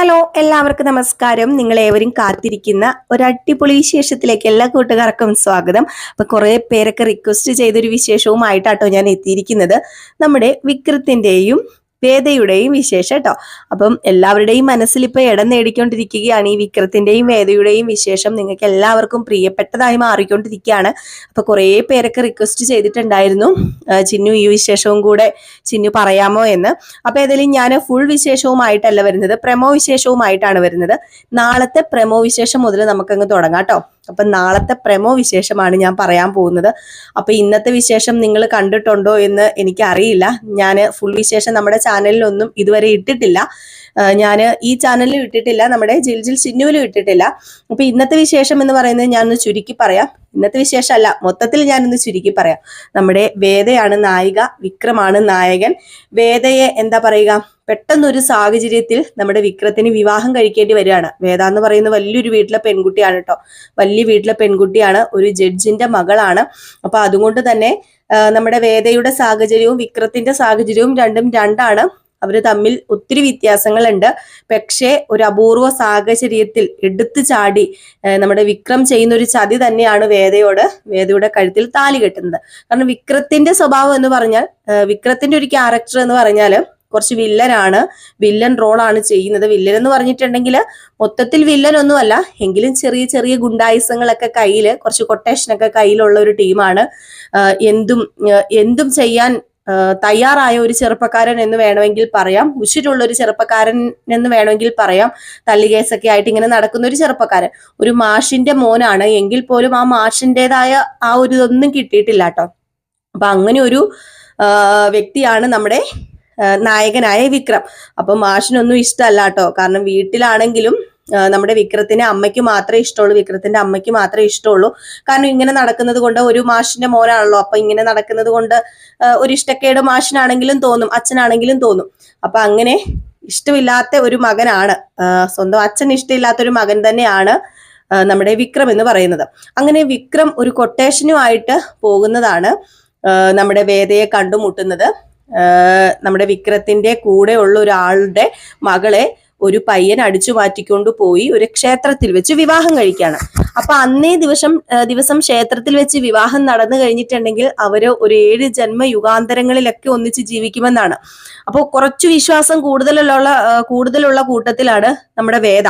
Hello എല്ലാവർക്കും നമസ്കാരം. നിങ്ങൾ ഏവരും കാത്തിരിക്കുന്ന ഒരു അടിപൊളി വിശേഷത്തിലേക്ക് എല്ലാ കൂട്ടുകാർക്കും സ്വാഗതം. അപ്പൊ കുറെ പേരൊക്കെ റിക്വസ്റ്റ് ചെയ്തൊരു വിശേഷവുമായിട്ടാട്ടോ ഞാൻ എത്തിയിരിക്കുന്നത്. നമ്മുടെ വിക്രത്തിന്റെയും വേദയുടെയും വിശേഷം കേട്ടോ അപ്പം എല്ലാവരുടെയും മനസ്സിൽ ഇപ്പൊ ഇടം നേടിക്കൊണ്ടിരിക്കുകയാണ് ഈ വിക്രത്തിന്റെയും വേദയുടെയും വിശേഷം നിങ്ങൾക്ക് എല്ലാവർക്കും പ്രിയപ്പെട്ടതായി മാറിക്കൊണ്ടിരിക്കുകയാണ്. അപ്പൊ കുറേ പേരൊക്കെ റിക്വസ്റ്റ് ചെയ്തിട്ടുണ്ടായിരുന്നു. ചിന്നു ഈ വിശേഷവും കൂടെ ചിന്നു പറയാമോ എന്ന്. അപ്പൊ ഏതായാലും ഞാൻ ഫുൾ വിശേഷവുമായിട്ടല്ല വരുന്നത് പ്രമോ വിശേഷവുമായിട്ടാണ് വരുന്നത്. നാളത്തെ പ്രമോ വിശേഷം മുതൽ നമുക്കങ്ങ് തുടങ്ങാം കേട്ടോ അപ്പൊ നാളത്തെ പ്രമോ വിശേഷമാണ് ഞാൻ പറയാൻ പോകുന്നത്. അപ്പോൾ ഇന്നത്തെ വിശേഷം നിങ്ങൾ കണ്ടിട്ടുണ്ടോ എന്ന് എനിക്കറിയില്ല. ഞാൻ ഫുൾ വിശേഷം നമ്മുടെ ചാനലിലൊന്നും ഇതുവരെ ഇട്ടിട്ടില്ല. ഞാൻ ഈ ചാനലിൽ ഇട്ടിട്ടില്ല നമ്മുടെ ജിൽജിൽ ജിൽ ചിന്നുവിലും ഇട്ടിട്ടില്ല. അപ്പൊ ഇന്നത്തെ വിശേഷം എന്ന് പറയുന്നത് ഞാനൊന്ന് ചുരുക്കി പറയാം. ഇന്നത്തെ വിശേഷമല്ല മൊത്തത്തിൽ ഞാനൊന്ന് ചുരുക്കി പറയാം. നമ്മുടെ വേദയാണ് നായിക വിക്രമാണ് നായകൻ. വേദയെ എന്താ പറയുക? പെട്ടെന്നൊരു സാഹചര്യത്തിൽ നമ്മുടെ വിക്രത്തിന് വിവാഹം കഴിക്കേണ്ടി വരികയാണ്. വേദ എന്ന് പറയുന്ന വലിയൊരു വീട്ടിലെ പെൺകുട്ടിയാണ് കേട്ടോ. വലിയ വീട്ടിലെ പെൺകുട്ടിയാണ് ഒരു ജഡ്ജിന്റെ മകളാണ്. അപ്പൊ അതുകൊണ്ട് തന്നെ നമ്മുടെ വേദയുടെ സാഹചര്യവും വിക്രത്തിന്റെ സാഹചര്യവും രണ്ടും രണ്ടാണ്. അവർ തമ്മിൽ ഒത്തിരി വ്യത്യാസങ്ങളുണ്ട്. പക്ഷേ ഒരു അപൂർവ സാഹചര്യത്തിൽ എടുത്തു ചാടി നമ്മുടെ വിക്രം ചെയ്യുന്ന ഒരു ചതി തന്നെയാണ് വേദയോട് വേദയുടെ കഴുത്തിൽ താലി കെട്ടുന്നത്. കാരണം വിക്രത്തിന്റെ സ്വഭാവം എന്ന് പറഞ്ഞാൽ വിക്രത്തിന്റെ ഒരു ക്യാരക്ടർ എന്ന് പറഞ്ഞാൽ കുറച്ച് വില്ലനാണ് വില്ലൻ റോളാണ് ചെയ്യുന്നത്. വില്ലൻ എന്ന് പറഞ്ഞിട്ടുണ്ടെങ്കിൽ മൊത്തത്തിൽ വില്ലൻ ഒന്നുമല്ല എങ്കിലും ചെറിയ ചെറിയ ഗുണ്ടായുസങ്ങളൊക്കെ കയ്യിൽ കുറച്ച് കൊട്ടേഷനൊക്കെ കയ്യിലുള്ള ഒരു ടീമാണ്. എന്തും എന്തും ചെയ്യാൻ തയ്യാറായ ഒരു ചെറുപ്പക്കാരൻ എന്ന് വേണമെങ്കിൽ പറയാം. ഉച്ചിട്ടുള്ള ഒരു ചെറുപ്പക്കാരൻ എന്ന് വേണമെങ്കിൽ പറയാം. തള്ളികേസൊക്കെ ആയിട്ട് ഇങ്ങനെ നടക്കുന്ന ഒരു ചെറുപ്പക്കാരൻ. ഒരു മാഷിന്റെ മോനാണ്. എങ്കിൽ പോലും ആ മാഷിന്റെതായ ആ ഒരു ഇതൊന്നും കിട്ടിയിട്ടില്ല കേട്ടോ. അപ്പൊ അങ്ങനെ ഒരു വ്യക്തിയാണ് നമ്മുടെ നായകനായ വിക്രം. അപ്പൊ മാഷിനൊന്നും ഇഷ്ടമല്ല കേട്ടോ. കാരണം വീട്ടിലാണെങ്കിലും നമ്മുടെ വിക്രത്തിന് അമ്മയ്ക്ക് മാത്രമേ ഇഷ്ടമുള്ളൂ വിക്രത്തിന്റെ അമ്മയ്ക്ക് മാത്രമേ ഇഷ്ടമുള്ളൂ. കാരണം ഇങ്ങനെ നടക്കുന്നത് കൊണ്ട് ഒരു മാഷിന്റെ മോനാണല്ലോ അപ്പൊ ഇങ്ങനെ നടക്കുന്നത് കൊണ്ട് ഒരു ഇഷ്ടക്കേട് മാഷിനാണെങ്കിലും തോന്നും അച്ഛനാണെങ്കിലും തോന്നും. അപ്പൊ അങ്ങനെ ഇഷ്ടമില്ലാത്ത ഒരു മകനാണ് സ്വന്തം അച്ഛൻ ഇഷ്ടമില്ലാത്ത ഒരു മകൻ തന്നെയാണ് നമ്മുടെ വിക്രം എന്ന് പറയുന്നത്. അങ്ങനെ വിക്രം ഒരു കൊട്ടേഷനുമായിട്ട് പോകുന്നതാണ് നമ്മുടെ വേദയെ കണ്ടുമുട്ടുന്നത്. നമ്മുടെ വിക്രത്തിന്റെ കൂടെ ഉള്ള ഒരാളുടെ മകളെ ഒരു പയ്യൻ അടിച്ചു മാറ്റിക്കൊണ്ട് പോയി ഒരു ക്ഷേത്രത്തിൽ വെച്ച് വിവാഹം കഴിക്കുകയാണ് അപ്പൊ അന്നേ ദിവസം ദിവസം ക്ഷേത്രത്തിൽ വെച്ച് വിവാഹം നടന്നു കഴിഞ്ഞിട്ടുണ്ടെങ്കിൽ അവർ ഒരു ഏഴ് ജന്മ യുഗാന്തരങ്ങളിലൊക്കെ ഒന്നിച്ച് ജീവിക്കുമെന്നാണ്. അപ്പോൾ കുറച്ചു വിശ്വാസം കൂടുതലുള്ള കൂടുതലുള്ള കൂട്ടത്തിലാണ് നമ്മുടെ വേദ.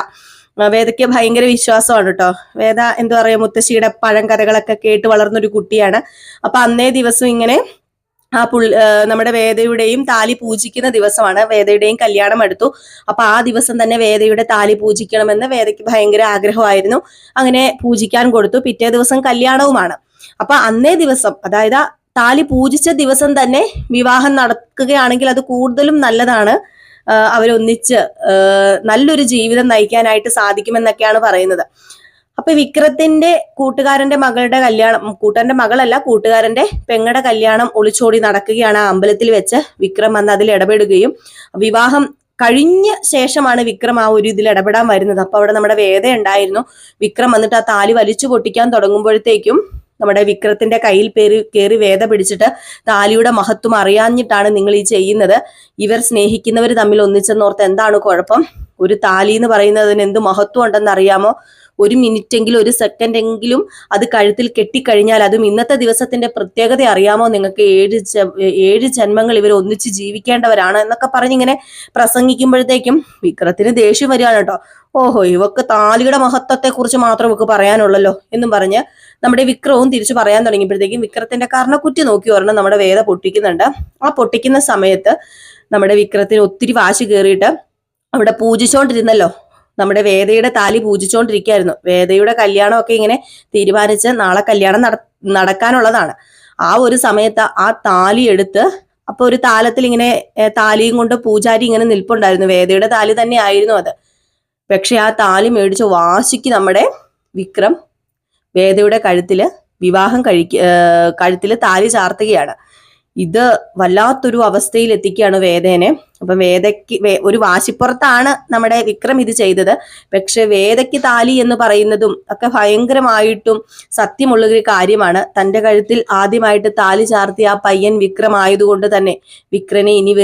വേദയ്ക്ക് ഭയങ്കര വിശ്വാസമാണ് കേട്ടോ. വേദ എന്താ പറയാ മുത്തശ്ശിയുടെ പഴം കഥകളൊക്കെ കേട്ട് വളർന്നൊരു കുട്ടിയാണ്. അപ്പൊ അന്നേ ദിവസം ഇങ്ങനെ ആ പുൾ നമ്മുടെ വേദയുടെയും താലി പൂജിക്കുന്ന ദിവസമാണ്. വേദയുടെയും കല്യാണം എടുത്തു അപ്പൊ ആ ദിവസം തന്നെ വേദയുടെ താലി പൂജിക്കണമെന്ന് വേദയ്ക്ക് ഭയങ്കര ആഗ്രഹമായിരുന്നു. അങ്ങനെ പൂജിക്കാൻ കൊടുത്തു. പിറ്റേ ദിവസം കല്യാണവുമാണ്. അപ്പൊ അന്നേ ദിവസം അതായത് താലി പൂജിച്ച ദിവസം തന്നെ വിവാഹം നടക്കുകയാണെങ്കിൽ അത് കൂടുതലും നല്ലതാണ്. അവരൊന്നിച്ച് നല്ലൊരു ജീവിതം നയിക്കാനായിട്ട് സാധിക്കുമെന്നൊക്കെയാണ് പറയുന്നത്. അപ്പൊ വിക്രത്തിന്റെ കൂട്ടുകാരന്റെ മകളുടെ കല്യാണം കൂട്ടന്റെ മകളല്ല കൂട്ടുകാരന്റെ പെങ്ങളുടെ കല്യാണം ഒളിച്ചോടി നടക്കുകയാണ് ആ അമ്പലത്തിൽ വെച്ച് വിക്രം വന്ന് അതിൽ ഇടപെടുകയും. വിവാഹം കഴിഞ്ഞ ശേഷമാണ് വിക്രം ആ ഒരു ഇതിൽ ഇടപെടാൻ വരുന്നത്. അപ്പൊ അവിടെ നമ്മുടെ വേദ ഉണ്ടായിരുന്നു. വിക്രം വന്നിട്ട് ആ താലി വലിച്ചു പൊട്ടിക്കാൻ തുടങ്ങുമ്പോഴത്തേക്കും നമ്മുടെ വിക്രത്തിന്റെ കയ്യിൽ പേര് കയറി വേദ പിടിച്ചിട്ട് താലിയുടെ മഹത്വം അറിയാഞ്ഞിട്ടാണ് നിങ്ങൾ ഈ ചെയ്യുന്നത്. ഇവർ സ്നേഹിക്കുന്നവർ തമ്മിൽ ഒന്നിച്ചെന്നോർത്ത് എന്താണ് കുഴപ്പം? ഒരു താലി എന്ന് പറയുന്നതിന് എന്ത് മഹത്വം ഉണ്ടെന്ന് അറിയാമോ? ഒരു മിനിറ്റ് എങ്കിലും ഒരു സെക്കൻഡ് എങ്കിലും അത് കഴുത്തിൽ കെട്ടിക്കഴിഞ്ഞാൽ അതും ഇന്നത്തെ ദിവസത്തിന്റെ പ്രത്യേകത അറിയാമോ? നിങ്ങൾക്ക് ഏഴ് ഏഴ് ജന്മങ്ങൾ ഇവർ ഒന്നിച്ച് ജീവിക്കേണ്ടവരാണ് എന്നൊക്കെ പറഞ്ഞിങ്ങനെ പ്രസംഗിക്കുമ്പോഴത്തേക്കും വിക്രത്തിന് ദേഷ്യം വരികയാണ് കേട്ടോ. ഓഹോ ഇവക്ക് താലിയുടെ മഹത്വത്തെ കുറിച്ച് മാത്രം ഇവക്ക് പറയാനുള്ളല്ലോ എന്നും പറഞ്ഞ് നമ്മുടെ വിക്രവും തിരിച്ചു പറയാൻ തുടങ്ങിയപ്പോഴത്തേക്കും വിക്രത്തിന്റെ കർണക്കുറ്റി നോക്കി ഒരെണ്ണം നമ്മുടെ വേദ പൊട്ടിക്കുന്നുണ്ട്. ആ പൊട്ടിക്കുന്ന സമയത്ത് നമ്മുടെ വിക്രത്തിന് ഒത്തിരി വാശി കയറിയിട്ട് അവിടെ പൂജിച്ചോണ്ടിരുന്നല്ലോ. നമ്മുടെ വേദയുടെ താലി പൂജിച്ചുകൊണ്ടിരിക്കുകയായിരുന്നു വേദയുടെ കല്യാണമൊക്കെ ഇങ്ങനെ തീരുമാനിച്ച് നാളെ കല്യാണം നട നടക്കാനുള്ളതാണ്. ആ ഒരു സമയത്ത് ആ താലി എടുത്ത് അപ്പൊ ഒരു താലത്തിൽ ഇങ്ങനെ താലിയും കൊണ്ട് പൂജാരി ഇങ്ങനെ നിൽപ്പുണ്ടായിരുന്നു. വേദയുടെ താലി തന്നെ ആയിരുന്നു അത്. പക്ഷെ ആ താലി മേടിച്ച് വാശിക്ക് നമ്മുടെ വിക്രം വേദയുടെ കഴുത്തിൽ വിവാഹം കഴിക്ക ഏ, കഴുത്തിൽ താലി ചാർത്തുകയാണ്. ഇത് വല്ലാത്തൊരു അവസ്ഥയിൽ എത്തിക്കുകയാണ് വേദേനെ. അപ്പം വേദയ്ക്ക് ഒരു വാശിപ്പുറത്താണ് നമ്മുടെ വിക്രം ഇത് ചെയ്തത്. പക്ഷെ വേദയ്ക്ക് താലി എന്ന് പറയുന്നതും ഒക്കെ ഭയങ്കരമായിട്ടും സത്യമുള്ളൊരു കാര്യമാണ്. തന്റെ കഴുത്തിൽ ആദ്യമായിട്ട് താലി ചാർത്തിയ ആ പയ്യൻ വിക്രം ആയതുകൊണ്ട് തന്നെ വിക്രനെ ഇനി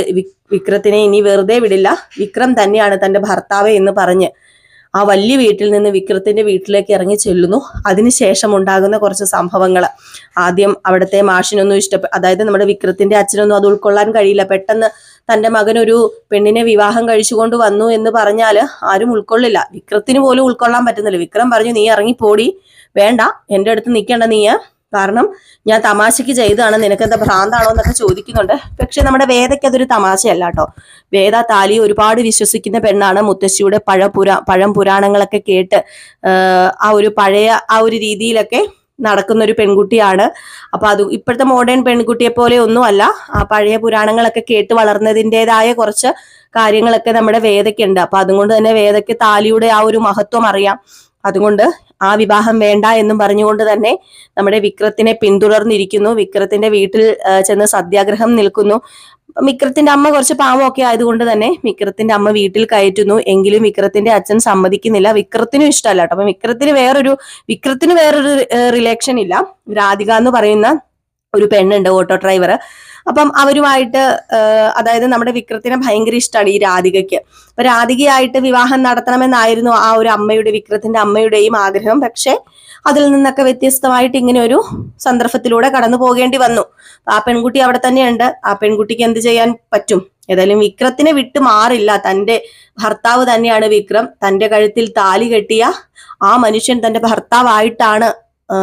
വിക്രത്തിനെ ഇനി വെറുതെ വിടില്ല. വിക്രം തന്നെയാണ് തന്റെ ഭർത്താവ് എന്ന് പറഞ്ഞ് ആ വലിയ വീട്ടിൽ നിന്ന് വിക്രത്തിന്റെ വീട്ടിലേക്ക് ഇറങ്ങി ചെല്ലുന്നു. അതിനുശേഷം ഉണ്ടാകുന്ന കുറച്ച് സംഭവങ്ങൾ. ആദ്യം അവിടുത്തെ മാഷിനൊന്നും ഇഷ്ടപ്പെട്ട അതായത് നമ്മുടെ വിക്രത്തിന്റെ അച്ഛനൊന്നും അത് ഉൾക്കൊള്ളാൻ കഴിയില്ല. പെട്ടെന്ന് തന്റെ മകൻ ഒരു പെണ്ണിനെ വിവാഹം കഴിച്ചുകൊണ്ട് വന്നു എന്ന് പറഞ്ഞാൽ ആരും ഉൾക്കൊള്ളില്ല. വിക്രത്തിന് പോലും ഉൾക്കൊള്ളാൻ പറ്റുന്നില്ല. വിക്രം പറഞ്ഞു നീ ഇറങ്ങിപ്പോടി. വേണ്ട എന്റെ അടുത്ത് നിൽക്കേണ്ട നീ കാരണം ഞാൻ തമാശയ്ക്ക് ചെയ്തതാണ് നിനക്കെന്താ ഭ്രാന്താണോ എന്നൊക്കെ ചോദിക്കുന്നുണ്ട്. പക്ഷെ നമ്മുടെ വേദയ്ക്ക് അതൊരു തമാശയല്ല കേട്ടോ. വേദ താലി ഒരുപാട് വിശ്വസിക്കുന്ന പെണ്ണാണ്. മുത്തശ്ശിയുടെ പഴപുരാ പഴം പുരാണങ്ങളൊക്കെ കേട്ട് ആ ഒരു പഴയ ആ ഒരു രീതിയിലൊക്കെ നടക്കുന്ന ഒരു പെൺകുട്ടിയാണ്. അപ്പൊ അത് ഇപ്പോഴത്തെ മോഡേൺ പെൺകുട്ടിയെ പോലെ ഒന്നുമല്ല. ആ പഴയ പുരാണങ്ങളൊക്കെ കേട്ട് വളർന്നതിന്റെതായ കുറച്ച് കാര്യങ്ങളൊക്കെ നമ്മുടെ വേദയ്ക്കുണ്ട്. അപ്പൊ അതുകൊണ്ട് തന്നെ വേദയ്ക്ക് താലിയുടെ ആ ഒരു മഹത്വം അറിയാം. അതുകൊണ്ട് ആ വിവാഹം വേണ്ട എന്നും പറഞ്ഞുകൊണ്ട് തന്നെ നമ്മുടെ വിക്രത്തിനെ പിന്തുടർന്നിരിക്കുന്നു. വിക്രത്തിന്റെ വീട്ടിൽ ചെന്ന് സത്യാഗ്രഹം നിൽക്കുന്നു. വിക്രത്തിന്റെ അമ്മ കുറച്ച് പാവമൊക്കെ ആയതുകൊണ്ട് തന്നെ വിക്രത്തിന്റെ അമ്മ വീട്ടിൽ കയറ്റുന്നു. എങ്കിലും വിക്രത്തിന്റെ അച്ഛൻ സമ്മതിക്കുന്നില്ല. വിക്രത്തിനും ഇഷ്ടമല്ല കേട്ടോ. അപ്പൊ വിക്രത്തിന് വേറൊരു വിക്രത്തിന് വേറൊരു റിലേഷൻ ഇല്ല. രാധിക എന്ന് പറയുന്ന ഒരു പെണ്ണുണ്ട് ഓട്ടോ ഡ്രൈവർ അപ്പം അവരുമായിട്ട് അതായത് നമ്മുടെ വിക്രത്തിനെ ഭയങ്കര ഇഷ്ടമാണ് ഈ രാധികയ്ക്ക്. അപ്പൊ രാധികയായിട്ട് വിവാഹം നടത്തണമെന്നായിരുന്നു ആ ഒരു അമ്മയുടെ വിക്രത്തിന്റെ അമ്മയുടെയും ആഗ്രഹം. പക്ഷെ അതിൽ നിന്നൊക്കെ വ്യത്യസ്തമായിട്ട് ഇങ്ങനെ ഒരു സന്ദർഭത്തിലൂടെ കടന്നു പോകേണ്ടി വന്നു. ആ പെൺകുട്ടി അവിടെ തന്നെയുണ്ട്. ആ പെൺകുട്ടിക്ക് എന്ത് ചെയ്യാൻ പറ്റും? ഏതായാലും വിക്രത്തിനെ വിട്ട് മാറില്ല. തന്റെ ഭർത്താവ് തന്നെയാണ് വിക്രം. തന്റെ കഴുത്തിൽ താലി കെട്ടിയ ആ മനുഷ്യൻ തന്റെ ഭർത്താവായിട്ടാണ്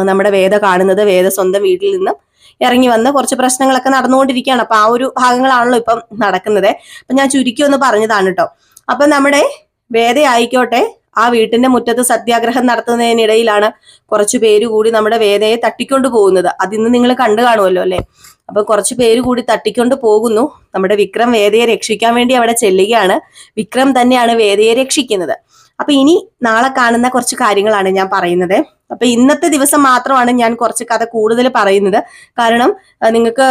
നമ്മുടെ വേദ കാണുന്നത്. വേദ സ്വന്തം വീട്ടിൽ നിന്ന് ഇറങ്ങി വന്ന് കുറച്ച് പ്രശ്നങ്ങളൊക്കെ നടന്നുകൊണ്ടിരിക്കുകയാണ്. അപ്പൊ ആ ഒരു ഭാഗങ്ങളാണല്ലോ ഇപ്പം നടക്കുന്നത്. അപ്പൊ ഞാൻ ചുരുക്കി ഒന്ന് പറഞ്ഞതാണ് കേട്ടോ അപ്പൊ നമ്മുടെ വേദ ആയിക്കോട്ടെ ആ വീട്ടിന്റെ മുറ്റത്ത് സത്യാഗ്രഹം നടത്തുന്നതിനിടയിലാണ് കുറച്ചു പേര് കൂടി നമ്മുടെ വേദയെ തട്ടിക്കൊണ്ട് പോകുന്നത്. അതിന്ന് നിങ്ങൾ കണ്ടു കാണുമല്ലോ അല്ലെ? അപ്പൊ കുറച്ചു പേര് കൂടി തട്ടിക്കൊണ്ട് പോകുന്നു. നമ്മുടെ വിക്രം വേദയെ രക്ഷിക്കാൻ വേണ്ടി അവിടെ ചെല്ലുകയാണ്. വിക്രം തന്നെയാണ് വേദയെ രക്ഷിക്കുന്നത്. അപ്പൊ ഇനി നാളെ കാണുന്ന കുറച്ച് കാര്യങ്ങളാണ് ഞാൻ പറയുന്നത്. അപ്പൊ ഇന്നത്തെ ദിവസം മാത്രമാണ് ഞാൻ കുറച്ച് കഥ കൂടുതൽ പറയുന്നത്. കാരണം നിങ്ങൾക്ക്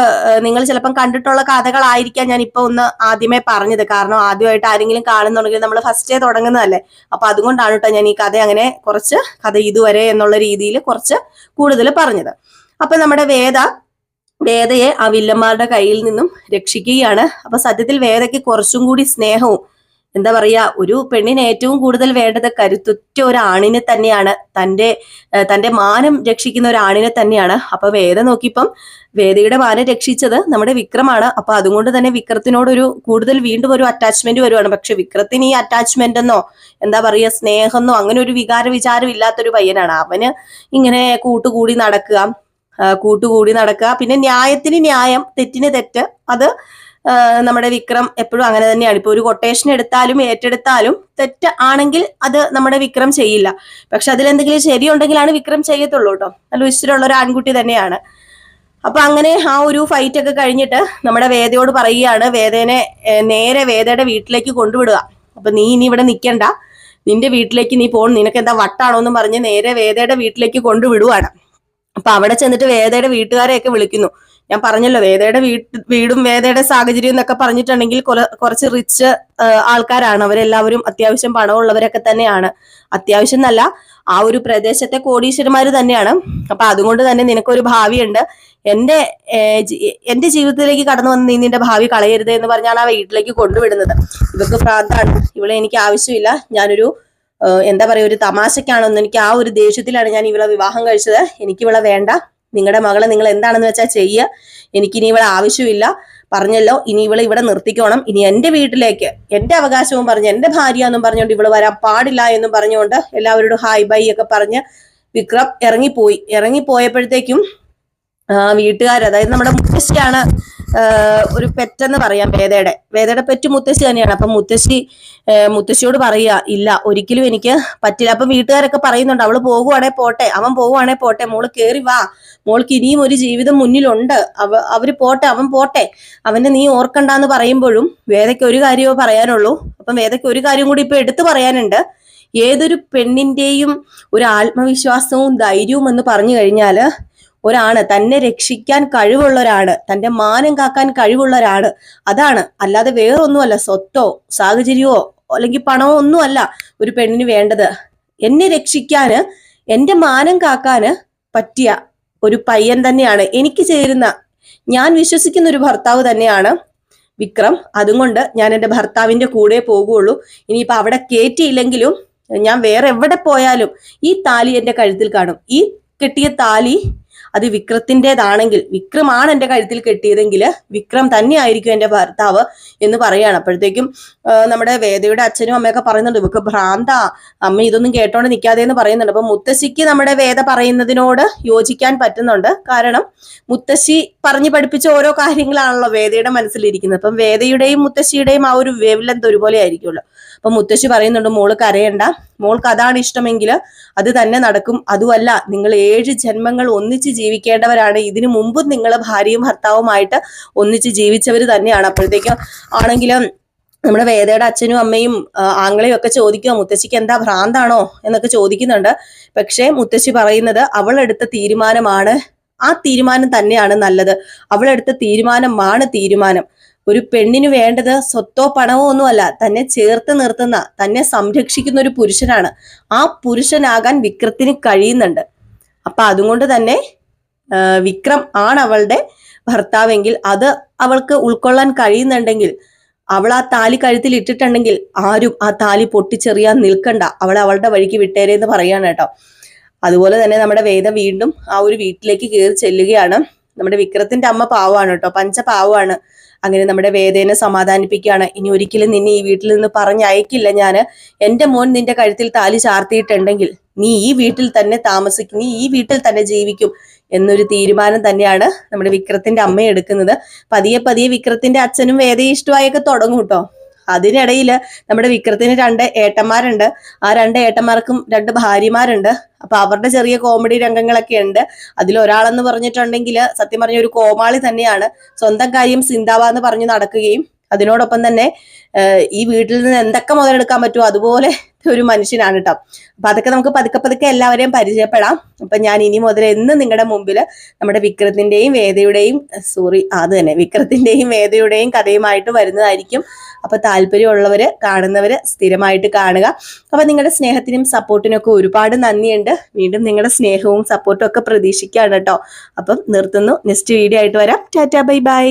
നിങ്ങൾ ചിലപ്പം കണ്ടിട്ടുള്ള കഥകളായിരിക്കാം ഞാൻ ഇപ്പൊ ഒന്ന് ആദ്യമേ പറഞ്ഞത്. കാരണം ആദ്യമായിട്ട് ആരെങ്കിലും കാണുന്നുണ്ടെങ്കിൽ നമ്മൾ ഫസ്റ്റേ തുടങ്ങുന്നതല്ലേ? അപ്പൊ അതുകൊണ്ടാണ് കേട്ടോ ഞാൻ ഈ കഥ അങ്ങനെ കുറച്ച് കഥ ഇതുവരെ എന്നുള്ള രീതിയിൽ കുറച്ച് കൂടുതൽ പറഞ്ഞത്. അപ്പൊ നമ്മുടെ വേദ വേദയെ ആ വില്ലന്മാരുടെ കയ്യിൽ നിന്നും രക്ഷിക്കുകയാണ്. അപ്പൊ സത്യത്തിൽ വേദയ്ക്ക് കുറച്ചും കൂടി സ്നേഹവും എന്താ പറയാ ഒരു പെണ്ണിന് ഏറ്റവും കൂടുതൽ വേണ്ടത് കരുത്തുറ്റ ഒരു ആണിനെ തന്നെയാണ് ഏഹ് തന്റെ മാനം രക്ഷിക്കുന്ന ഒരു ആണിനെ തന്നെയാണ്. അപ്പൊ വേദ നോക്കിയപ്പം വേദയുടെ മാനം രക്ഷിച്ചത് നമ്മുടെ വിക്രമാണ്. അപ്പൊ അതുകൊണ്ട് തന്നെ വിക്രത്തിനോടൊരു കൂടുതൽ വീണ്ടും ഒരു അറ്റാച്ച്മെന്റ് വരുവാണ്. പക്ഷെ വിക്രത്തിന് ഈ അറ്റാച്ച്മെന്റ് എന്നോ എന്താ പറയുക സ്നേഹമെന്നോ അങ്ങനെ ഒരു വികാര വിചാരം ഇല്ലാത്തൊരു പയ്യനാണ്. അവന് ഇങ്ങനെ കൂട്ടുകൂടി നടക്കുക കൂട്ടുകൂടി നടക്കുക. പിന്നെ ന്യായത്തിന് ന്യായം തെറ്റിന് തെറ്റ്. അത് നമ്മുടെ വിക്രം എപ്പോഴും അങ്ങനെ തന്നെയാണ്. ഇപ്പൊ ഒരു കൊട്ടേഷൻ എടുത്താലും ഏറ്റെടുത്താലും തെറ്റ് ആണെങ്കിൽ അത് നമ്മുടെ വിക്രം ചെയ്യില്ല. പക്ഷെ അതിലെന്തെങ്കിലും ശരിയുണ്ടെങ്കിലാണ് വിക്രം ചെയ്യത്തുള്ളൂ കേട്ടോ. നല്ല ഇഷ്ടമുള്ള ഒരു ആൺകുട്ടി തന്നെയാണ്. അപ്പൊ അങ്ങനെ ആ ഒരു ഫൈറ്റ് ഒക്കെ കഴിഞ്ഞിട്ട് നമ്മുടെ വേദയോട് പറയുകയാണ് വേദേനെ നേരെ വേദയുടെ വീട്ടിലേക്ക് കൊണ്ടുവിടുക. അപ്പൊ നീ ഇനി ഇവിടെ നിൽക്കണ്ട നിന്റെ വീട്ടിലേക്ക് നീ പോകണം നിനക്ക് എന്താ വട്ടാണോ എന്ന് പറഞ്ഞ് നേരെ വേദയുടെ വീട്ടിലേക്ക് കൊണ്ടുവിടുവാണ്. അപ്പൊ അവിടെ ചെന്നിട്ട് വേദയുടെ വീട്ടുകാരെയൊക്കെ വിളിക്കുന്നു. ഞാൻ പറഞ്ഞല്ലോ വേദയുടെ വീട്ട് വീടും വേദയുടെ സാഹചര്യം എന്നൊക്കെ പറഞ്ഞിട്ടുണ്ടെങ്കിൽ കുറച്ച് റിച്ച് ആൾക്കാരാണ്. അവരെല്ലാവരും അത്യാവശ്യം പണമുള്ളവരൊക്കെ തന്നെയാണ്. അത്യാവശ്യം എന്നല്ല ആ ഒരു പ്രദേശത്തെ കോടീശ്വരന്മാർ തന്നെയാണ്. അപ്പൊ അതുകൊണ്ട് തന്നെ നിനക്കൊരു ഭാവിയുണ്ട്. എന്റെ എന്റെ ജീവിതത്തിലേക്ക് കടന്നു വന്ന് നീ നിന്റെ ഭാവി കളയരുത് എന്ന് പറഞ്ഞാണ് ആ വീട്ടിലേക്ക് കൊണ്ടുവിടുന്നത്. ഇവക്ക് പ്രാന്താണ്. ഇവളെ എനിക്ക് ആവശ്യമില്ല. ഞാനൊരു എന്താ പറയാ ഒരു തമാശക്കാണെന്ന് എനിക്ക് ആ ഒരു ദേഷ്യത്തിലാണ് ഞാൻ ഇവളെ വിവാഹം കഴിച്ചത്. എനിക്ക് ഇവളെ വേണ്ട. നിങ്ങളുടെ മകളെ നിങ്ങൾ എന്താണെന്ന് വെച്ചാൽ ചെയ്യുക എനിക്കിനി ഇവിടെ ആവശ്യമില്ല. പറഞ്ഞല്ലോ ഇനി ഇവളെ ഇവിടെ നിർത്തിക്കോണം. ഇനി എന്റെ വീട്ടിലേക്ക് എന്റെ അവകാശവും പറഞ്ഞ് എന്റെ ഭാര്യ എന്നും പറഞ്ഞുകൊണ്ട് ഇവൾ വരാൻ പാടില്ല എന്നും പറഞ്ഞുകൊണ്ട് എല്ലാവരോടും ഹായ് ബൈ ഒക്കെ പറഞ്ഞ് വിക്രം ഇറങ്ങിപ്പോയി. ഇറങ്ങിപ്പോയപ്പോഴത്തേക്കും വീട്ടുകാർ അതായത് നമ്മുടെ മുത്തശ്ശിയാണ് ഒരു പെറ്റെന്ന് പറയാം വേദയുടെ. വേദയുടെ പെറ്റ് മുത്തശ്ശി തന്നെയാണ്. അപ്പൊ മുത്തശ്ശി മുത്തശ്ശിയോട് പറയുക ഇല്ല ഒരിക്കലും എനിക്ക് പറ്റില്ല. അപ്പൊ വീട്ടുകാരൊക്കെ പറയുന്നുണ്ട് അവൾ പോകുവാണേ പോട്ടെ അവൻ പോകുവാണേ പോട്ടെ മോൾ കേറി വാ. മോൾക്ക് ഇനിയും ഒരു ജീവിതം മുന്നിലുണ്ട്. അവ അവർ പോട്ടെ അവൻ പോട്ടെ. അവനെ നീ ഓർക്കണ്ടെന്ന് പറയുമ്പോഴും വേദയ്ക്ക് ഒരു കാര്യമോ പറയാനുള്ളൂ. അപ്പം വേദയ്ക്ക് ഒരു കാര്യം കൂടി ഇപ്പൊ എടുത്തു പറയാനുണ്ട്. ഏതൊരു പെണ്ണിന്റെയും ഒരു ആത്മവിശ്വാസവും ധൈര്യവും എന്ന് പറഞ്ഞു കഴിഞ്ഞാൽ ഒരാണ്. തന്നെ രക്ഷിക്കാൻ കഴിവുള്ള ഒരാണ് തന്റെ മാനം കാക്കാൻ കഴിവുള്ള ഒരാണ് അതാണ്. അല്ലാതെ വേറൊന്നുമല്ല. സ്വത്തോ സാഹചര്യമോ അല്ലെങ്കിൽ പണമോ ഒന്നുമല്ല ഒരു പെണ്ണിന് വേണ്ടത്. എന്നെ രക്ഷിക്കാന് എന്റെ മാനം കാക്കാന് പറ്റിയ ഒരു പയ്യൻ തന്നെയാണ്. എനിക്ക് ചേരുന്ന ഞാൻ വിശ്വസിക്കുന്ന ഒരു ഭർത്താവ് തന്നെയാണ് വിക്രം. അതുകൊണ്ട് ഞാൻ എന്റെ ഭർത്താവിന്റെ കൂടെ പോകുള്ളൂ. ഇനിയിപ്പോ അവിടെ കയറ്റിയില്ലെങ്കിലും ഞാൻ വേറെ എവിടെ പോയാലും ഈ താലി എന്റെ കഴുത്തിൽ കാണും. ഈ കെട്ടിയ താലി അത് വിക്രത്തിന്റെതാണെങ്കിൽ വിക്രമാണ് എന്റെ കഴുത്തിൽ കെട്ടിയതെങ്കിൽ വിക്രം തന്നെയായിരിക്കും എന്റെ ഭർത്താവ് എന്ന് പറയുകയാണ് അപ്പോഴത്തേക്കും നമ്മുടെ വേദയുടെ അച്ഛനും അമ്മയൊക്കെ പറയുന്നുണ്ട് ഇവക്ക് ഭ്രാന്ത. അമ്മ ഇതൊന്നും കേട്ടോണ്ട് നിൽക്കാതെ എന്ന് പറയുന്നുണ്ട്. അപ്പം മുത്തശ്ശിക്ക് നമ്മുടെ വേദ പറയുന്നതിനോട് യോജിക്കാൻ പറ്റുന്നുണ്ട്. കാരണം മുത്തശ്ശി പറഞ്ഞു പഠിപ്പിച്ച ഓരോ കാര്യങ്ങളാണല്ലോ വേദയുടെ മനസ്സിലിരിക്കുന്നത്. അപ്പം വേദയുടെയും മുത്തശ്ശിയുടെയും ആ ഒരു വേവ് ലെന്ത് ഒരുപോലെ ആയിരിക്കുമല്ലോ അപ്പൊ മുത്തശ്ശി പറയുന്നുണ്ട് മോൾ കരയണ്ട. മോൾക്ക് അതാണ് ഇഷ്ടമെങ്കിൽ അത് തന്നെ നടക്കും. അതുമല്ല നിങ്ങൾ ഏഴ് ജന്മങ്ങൾ ഒന്നിച്ച് ജീവിക്കേണ്ടവരാണ്. ഇതിനു മുമ്പും നിങ്ങൾ ഭാര്യയും ഭർത്താവുമായിട്ട് ഒന്നിച്ച് ജീവിച്ചവർ തന്നെയാണ്. അപ്പോഴത്തേക്കും ആണെങ്കിലും നമ്മുടെ വേദയുടെ അച്ഛനും അമ്മയും ആങ്ങളെയും ഒക്കെ ചോദിക്കുക മുത്തശ്ശിക്ക് എന്താ ഭ്രാന്താണോ? എന്നൊക്കെ ചോദിക്കുന്നുണ്ട്. പക്ഷേ മുത്തശ്ശി പറയുന്നത് അവൾ എടുത്ത തീരുമാനമാണ്. ആ തീരുമാനം തന്നെയാണ് നല്ലത്. അവളെടുത്ത തീരുമാനമാണ് തീരുമാനം. ഒരു പെണ്ണിന് വേണ്ടത് സ്വത്തോ പണമോ ഒന്നുമല്ല തന്നെ ചേർത്ത് നിർത്തുന്ന തന്നെ സംരക്ഷിക്കുന്ന ഒരു പുരുഷനാണ്. ആ പുരുഷനാകാൻ വിക്രത്തിന് കഴിയുന്നുണ്ട്. അപ്പൊ അതുകൊണ്ട് തന്നെ വിക്രം ആണ് അവളുടെ ഭർത്താവെങ്കിൽ അത് അവൾക്ക് ഉൾക്കൊള്ളാൻ കഴിയുന്നുണ്ടെങ്കിൽ അവൾ ആ താലി കഴുത്തിൽ ഇട്ടിട്ടുണ്ടെങ്കിൽ ആരും ആ താലി പൊട്ടിച്ചെറിയാൻ നിൽക്കണ്ട. അവൾ അവളുടെ വഴിക്ക് വിട്ടേരെ എന്ന് പറയാണ് കേട്ടോ. അതുപോലെ തന്നെ നമ്മുടെ വേദം വീണ്ടും ആ ഒരു വീട്ടിലേക്ക് കയറി ചെല്ലുകയാണ്. നമ്മുടെ വിക്രത്തിന്റെ അമ്മ പാവാണ് കേട്ടോ. പഞ്ച പാവമാണ്. അങ്ങനെ നമ്മുടെ വേദേനെ സമാധാനിപ്പിക്കുകയാണ്. ഇനി ഒരിക്കലും നിന്നെ ഈ വീട്ടിൽ നിന്ന് പറഞ്ഞയക്കില്ല ഞാൻ എന്റെ മോൻ നിന്റെ കഴുത്തിൽ താലി ചാർത്തിയിട്ടുണ്ടെങ്കിൽ നീ ഈ വീട്ടിൽ തന്നെ താമസിക്കും. നീ ഈ വീട്ടിൽ തന്നെ ജീവിക്കും എന്നൊരു തീരുമാനം തന്നെയാണ് നമ്മുടെ വിക്രത്തിന്റെ അമ്മ എടുക്കുന്നത്. പതിയെ പതിയെ വിക്രത്തിന്റെ അച്ഛനും വേദയെ ഇഷ്ടമായൊക്കെ തുടങ്ങും കേട്ടോ. അതിനിടയിൽ നമ്മുടെ വിക്രത്തിന് രണ്ട് ഏട്ടന്മാരുണ്ട്. ആ രണ്ട് ഏട്ടന്മാർക്കും രണ്ട് ഭാര്യമാരുണ്ട്. അപ്പൊ അവരുടെ ചെറിയ കോമഡി രംഗങ്ങളൊക്കെ ഉണ്ട്. അതിലൊരാളെന്ന് പറഞ്ഞിട്ടുണ്ടെങ്കിൽ സത്യം പറഞ്ഞ ഒരു കോമാളി തന്നെയാണ്. സ്വന്തം കാര്യം സിന്താവ എന്ന് പറഞ്ഞു നടക്കുകയും അതിനോടൊപ്പം തന്നെ ഈ വീട്ടിൽ നിന്ന് എന്തൊക്കെ മുതലെടുക്കാൻ പറ്റുമോ അതുപോലെ ഒരു മനുഷ്യനാണ് കേട്ടോ അപ്പൊ അതൊക്കെ നമുക്ക് പതുക്കെ പതുക്കെ എല്ലാവരെയും പരിചയപ്പെടാം. അപ്പൊ ഞാൻ ഇനി മുതൽ എന്ന് നിങ്ങളുടെ മുമ്പിൽ നമ്മുടെ വിക്രത്തിന്റെയും വേദയുടെയും സോറി അത് തന്നെ വിക്രത്തിന്റെയും വേദയുടെയും കഥയുമായിട്ട് വരുന്നതായിരിക്കും. അപ്പൊ താല്പര്യമുള്ളവര് കാണുന്നവര് സ്ഥിരമായിട്ട് കാണുക. അപ്പൊ നിങ്ങളുടെ സ്നേഹത്തിനും സപ്പോർട്ടിനും ഒക്കെ ഒരുപാട് നന്ദിയുണ്ട്. വീണ്ടും നിങ്ങളുടെ സ്നേഹവും സപ്പോർട്ടും ഒക്കെ പ്രതീക്ഷിക്കുകയാണ് കേട്ടോ അപ്പം നിർത്തുന്നു. നെക്സ്റ്റ് വീഡിയോ ആയിട്ട് വരാം. Tata bye bye.